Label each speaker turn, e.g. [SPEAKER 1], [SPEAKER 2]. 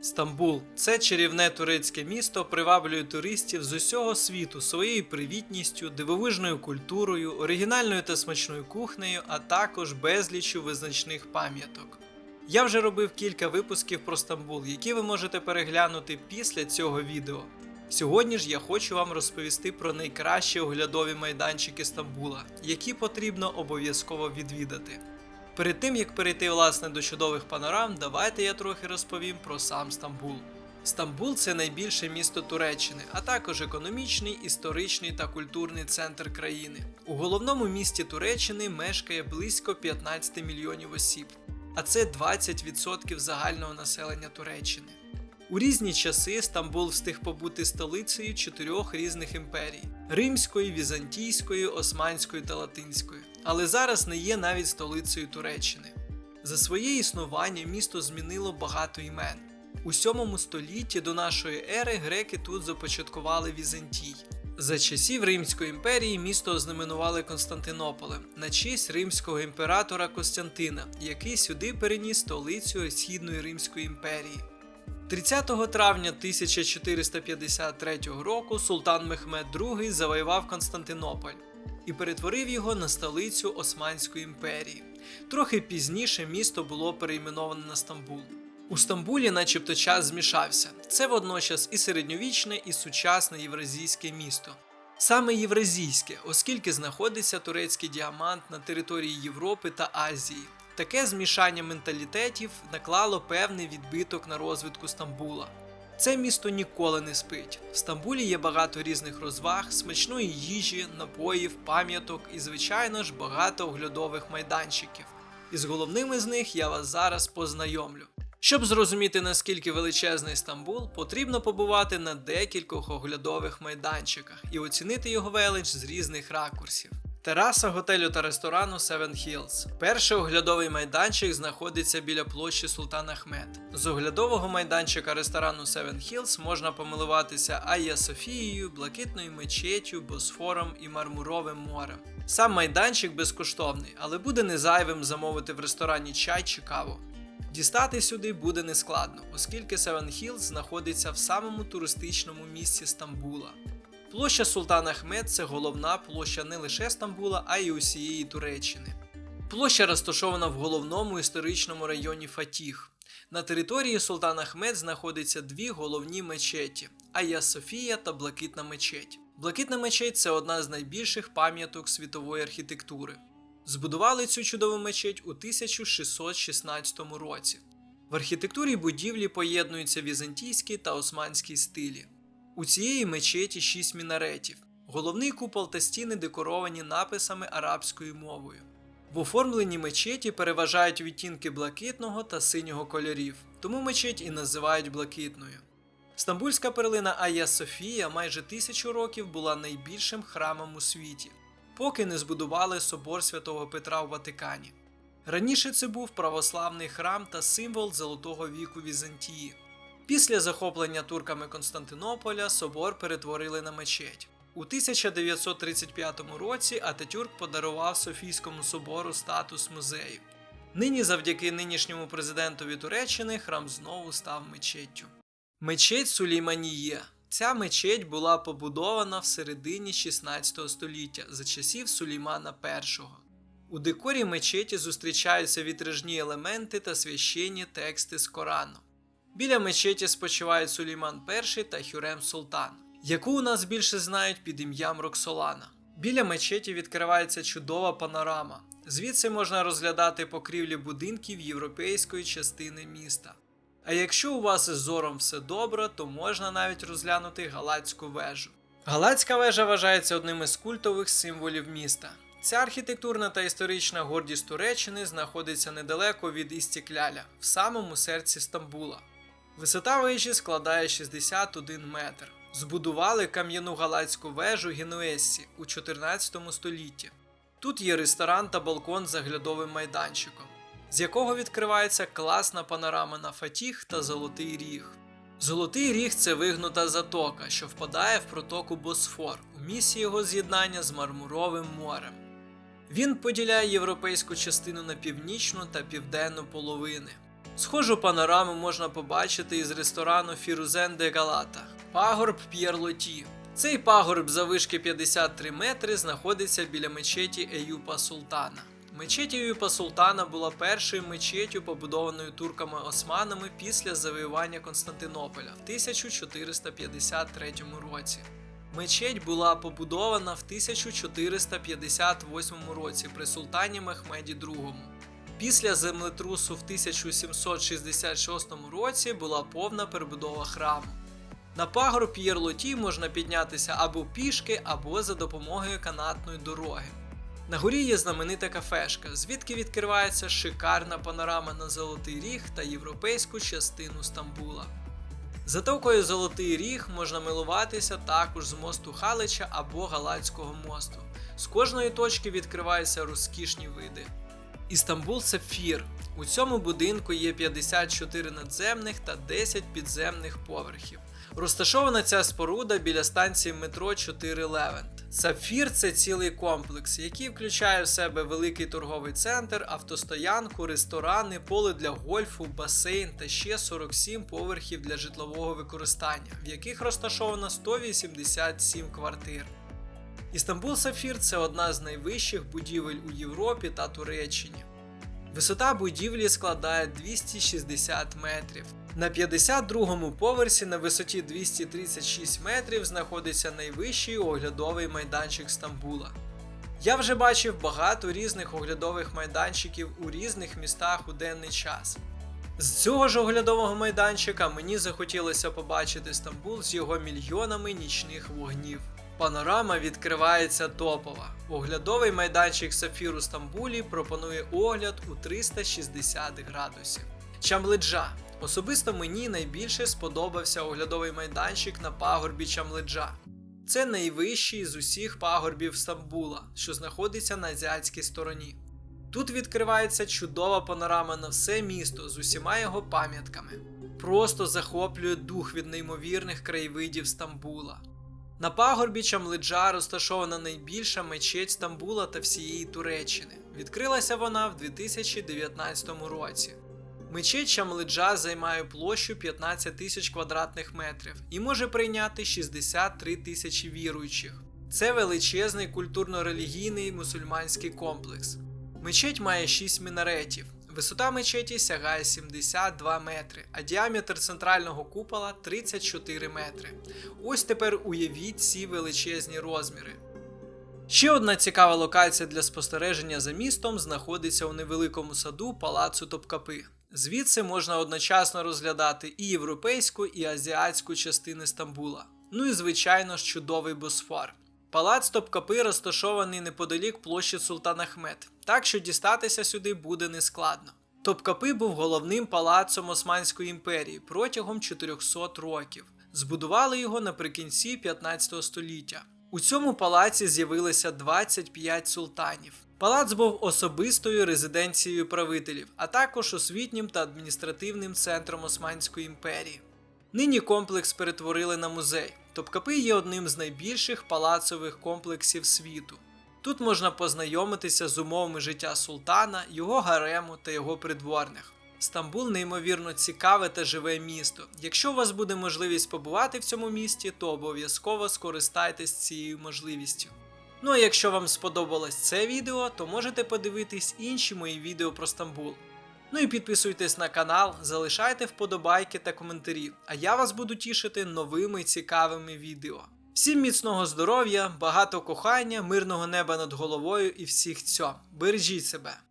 [SPEAKER 1] Стамбул це чарівне турецьке місто, приваблює туристів з усього світу своєю привітністю, дивовижною культурою, оригінальною та смачною кухнею, а також безліччю визначних пам'яток. Я вже робив кілька випусків про Стамбул, які ви можете переглянути після цього відео. Сьогодні ж я хочу вам розповісти про найкращі оглядові майданчики Стамбула, які потрібно обов'язково відвідати. Перед тим як перейти власне до чудових панорам, давайте я трохи розповім про сам Стамбул. Стамбул це найбільше місто Туреччини, а також економічний, історичний та культурний центр країни. У головному місті Туреччини мешкає близько 15 мільйонів осіб, а це 20% загального населення Туреччини. У різні часи Стамбул встиг побути столицею чотирьох різних імперій: Римської, Візантійської, Османської та Латинської, але зараз не є навіть столицею Туреччини. За своє існування місто змінило багато імен. У 7 столітті до нашої ери греки тут започаткували Візантій. За часів Римської імперії місто ознаменували Константинополем на честь римського імператора Костянтина, який сюди переніс столицю Східної Римської імперії. 30 травня 1453 року султан Мехмед II завоював Константинополь і перетворив його на столицю Османської імперії. Трохи пізніше місто було перейменоване на Стамбул. У Стамбулі, начебто, час змішався. Це водночас і середньовічне, і сучасне євразійське місто. Саме євразійське, оскільки знаходиться турецький діамант на території Європи та Азії. Таке змішання менталітетів наклало певний відбиток на розвитку Стамбула. Це місто ніколи не спить. В Стамбулі є багато різних розваг, смачної їжі, напоїв, пам'яток і, звичайно ж, багато оглядових майданчиків. І з головними з них я вас зараз познайомлю. Щоб зрозуміти наскільки величезний Стамбул, потрібно побувати на декількох оглядових майданчиках і оцінити його велич з різних ракурсів. Тераса готелю та ресторану Seven Hills. Перший оглядовий майданчик знаходиться біля площі Султан Ахмед. З оглядового майданчика ресторану Seven Hills можна помилуватися Айя Софією, блакитною мечеттю, босфором і мармуровим морем. Сам майданчик безкоштовний, але буде не зайвим замовити в ресторані чай чи каву. Дістати сюди буде нескладно, оскільки Seven Hills знаходиться в самому туристичному місці Стамбула. Площа Султан Ахмед це головна площа не лише Стамбула, а й усієї Туреччини. Площа розташована в головному історичному районі Фатіх. На території Султан Ахмед знаходяться дві головні мечеті Айя Софія та Блакитна мечеть. Блакитна мечеть це одна з найбільших пам'яток світової архітектури. Збудували цю чудову мечеть у 1616 році. В архітектурі будівлі поєднуються візантійський та османський стилі. У цієї мечеті шість мінаретів. Головний купол та стіни декоровані написами арабською мовою. В оформленні мечеті переважають відтінки блакитного та синього кольорів, тому мечеть і називають блакитною. Стамбульська перлина Айя Софія майже тисячу років була найбільшим храмом у світі, поки не збудували собор святого Петра у Ватикані. Раніше це був православний храм та символ Золотого віку Візантії. Після захоплення турками Константинополя собор перетворили на мечеть. У 1935 році Ататюрк подарував Софійському собору статус музею. Нині, завдяки нинішньому президентові Туреччини, храм знову став мечеттю. Мечеть Сулейманіє. Ця мечеть була побудована в середині 16 століття за часів Сулеймана І. У декорі мечеті зустрічаються вітражні елементи та священні тексти з Корану. Біля мечеті спочивають Сулейман І та Хюрем Султан, яку у нас більше знають під ім'ям Роксолана. Біля мечеті відкривається чудова панорама. Звідси можна розглядати покрівлі будинків європейської частини міста. А якщо у вас із зором все добре, то можна навіть розглянути Галацьку вежу. Галацька вежа вважається одним із культових символів міста. Ця архітектурна та історична гордість Туреччини знаходиться недалеко від Істікляля, в самому серці Стамбула. Висота вежі складає 61 метр. Збудували кам'яну галацьку вежу Генуессі у 14 столітті. Тут є ресторан та балкон з заглядовим майданчиком, з якого відкривається класна панорама на Фатіх та Золотий Ріг. Золотий ріг це вигнута затока, що впадає в протоку Босфор у місці його з'єднання з Мармуровим морем. Він поділяє європейську частину на північну та південну половини. Схожу панораму можна побачити із ресторану Фірузен де Галата. Пагорб П'єрлоті. Цей пагорб завишки 53 метри знаходиться біля мечеті Еюпа Султана. Мечеть Еюпа Султана була першою мечетю, побудованою турками-османами після завоювання Константинополя в 1453 році. Мечеть була побудована в 1458 році при султані Мехмеді II. Після землетрусу в 1766 році була повна перебудова храму. На пагорб Єрлоті можна піднятися або пішки, або за допомогою канатної дороги. На горі є знаменита кафешка, звідки відкривається шикарна панорама на Золотий Ріг та європейську частину Стамбула. Затокою Золотий Ріг можна милуватися також з мосту Халича або Галацького мосту. З кожної точки відкриваються розкішні види. Істамбул Сапфір. У цьому будинку є 54 надземних та 10 підземних поверхів. Розташована ця споруда біля станції метро 4 Левент. Сапфір це цілий комплекс, який включає в себе великий торговий центр, автостоянку, ресторани, поле для гольфу, басейн та ще 47 поверхів для житлового використання, в яких розташовано 187 квартир. Істамбул Сафір це одна з найвищих будівель у Європі та Туреччині. Висота будівлі складає 260 метрів. На 52-му поверсі на висоті 236 метрів знаходиться найвищий оглядовий майданчик Стамбула. Я вже бачив багато різних оглядових майданчиків у різних містах у денний час. З цього ж оглядового майданчика мені захотілося побачити Стамбул з його мільйонами нічних вогнів. Панорама відкривається топова. Оглядовий майданчик Сафір у Стамбулі пропонує огляд у 360 градусів. Чамледжа. Особисто мені найбільше сподобався оглядовий майданчик на пагорбі Чамледжа. Це найвищий з усіх пагорбів Стамбула, що знаходиться на азіатській стороні. Тут відкривається чудова панорама на все місто з усіма його пам'ятками. Просто захоплює дух від неймовірних краєвидів Стамбула. На пагорбі Чамлиджа розташована найбільша мечеть Стамбула та всієї Туреччини. Відкрилася вона в 2019 році. Мечеть Чамлиджа займає площу 15 тисяч квадратних метрів і може прийняти 63 тисячі віруючих. Це величезний культурно-релігійний мусульманський комплекс. Мечеть має 6 мінаретів. Висота мечеті сягає 72 метри, а діаметр центрального купола 34 метри. Ось тепер уявіть ці величезні розміри. Ще одна цікава локація для спостереження за містом знаходиться у невеликому саду палацу Топкапи. Звідси можна одночасно розглядати і європейську, і азіатську частини Стамбула. Ну і звичайно ж чудовий Босфор. Палац Топкапи розташований неподалік площі Султан Ахмед, так що дістатися сюди буде нескладно. Топкапи був головним палацом Османської імперії протягом 400 років. Збудували його наприкінці 15 століття. У цьому палаці з'явилося 25 султанів. Палац був особистою резиденцією правителів, а також освітнім та адміністративним центром Османської імперії. Нині комплекс перетворили на музей. Топкапи є одним з найбільших палацових комплексів світу. Тут можна познайомитися з умовами життя султана, його гарему та його придворних. Стамбул неймовірно цікаве та живе місто. Якщо у вас буде можливість побувати в цьому місті, то обов'язково скористайтесь цією можливістю. Ну а якщо вам сподобалось це відео, то можете подивитись інші мої відео про Стамбул. Ну і підписуйтесь на канал, залишайте вподобайки та коментарі, а я вас буду тішити новими цікавими відео. Всім міцного здоров'я, багато кохання, мирного неба над головою і всіх цьо. Бережіть себе!